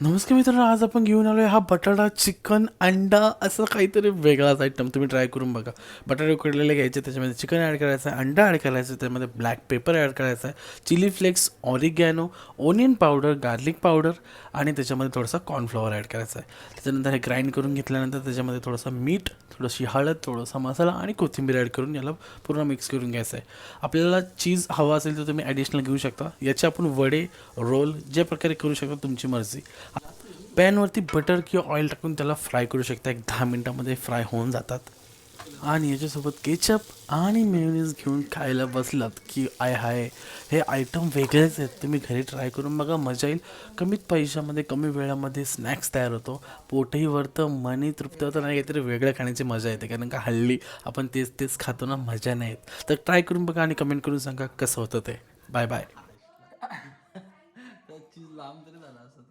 नमस्कार मित्रांनो आज आपण घेऊन आलो आहे हा बटाटा चिकन अंडा असं काहीतरी वेगळाच आयटम तुम्ही ट्राय करून बघा. बटाटे उकडलेले घ्यायचे त्याच्यामध्ये चिकन ॲड करायचं आहे अंडा ॲड करायचं आहे त्यामध्ये ब्लॅक पेपर ॲड करायचा आहे chilli flakes oregano onion powder garlic powder आणि त्याच्यामध्ये थोडासा कॉर्नफ्लॉवर ॲड करायचा आहे त्याच्यानंतर हे ग्राइंड करून घेतल्यानंतर त्याच्यामध्ये थोडंसं मीठ थोडीशी हळद थोडासा मसाला आणि कोथिंबीर ॲड करून याला पूर्ण मिक्स करून घ्यायचं आहे आपल्याला चीज हवा असेल तर तुम्ही ॲडिशनल घेऊ शकता. याचे आपण वडे रोल ज्या प्रकारे करू शकता तुमची मर्जी. पॅनवरती बटर किंवा ऑइल टाकून त्याला फ्राय करू शकता. एक दहा मिनटामध्ये फ्राय होऊन जातात. आणि याच्यासोबत केचप आणि मेयोनीज घेऊन खायला बसलात की आय हाय हे आयटम वेगळेच आहेत. तुम्ही घरी ट्राय करून बघा मजा येईल. कमीत पैशामध्ये कमी वेळामध्ये स्नॅक्स तयार होतो. पोटही वरतं मनी तृप्त होतं नाही काहीतरी वेगळं खाण्याची मजा येते. कारण का हल्ली आपण तेच तेच खातो ना मजा नाही येत. तर ट्राय करून बघा आणि कमेंट करून सांगा कसं होतं ते. बाय बाय लांब तरी झालं असं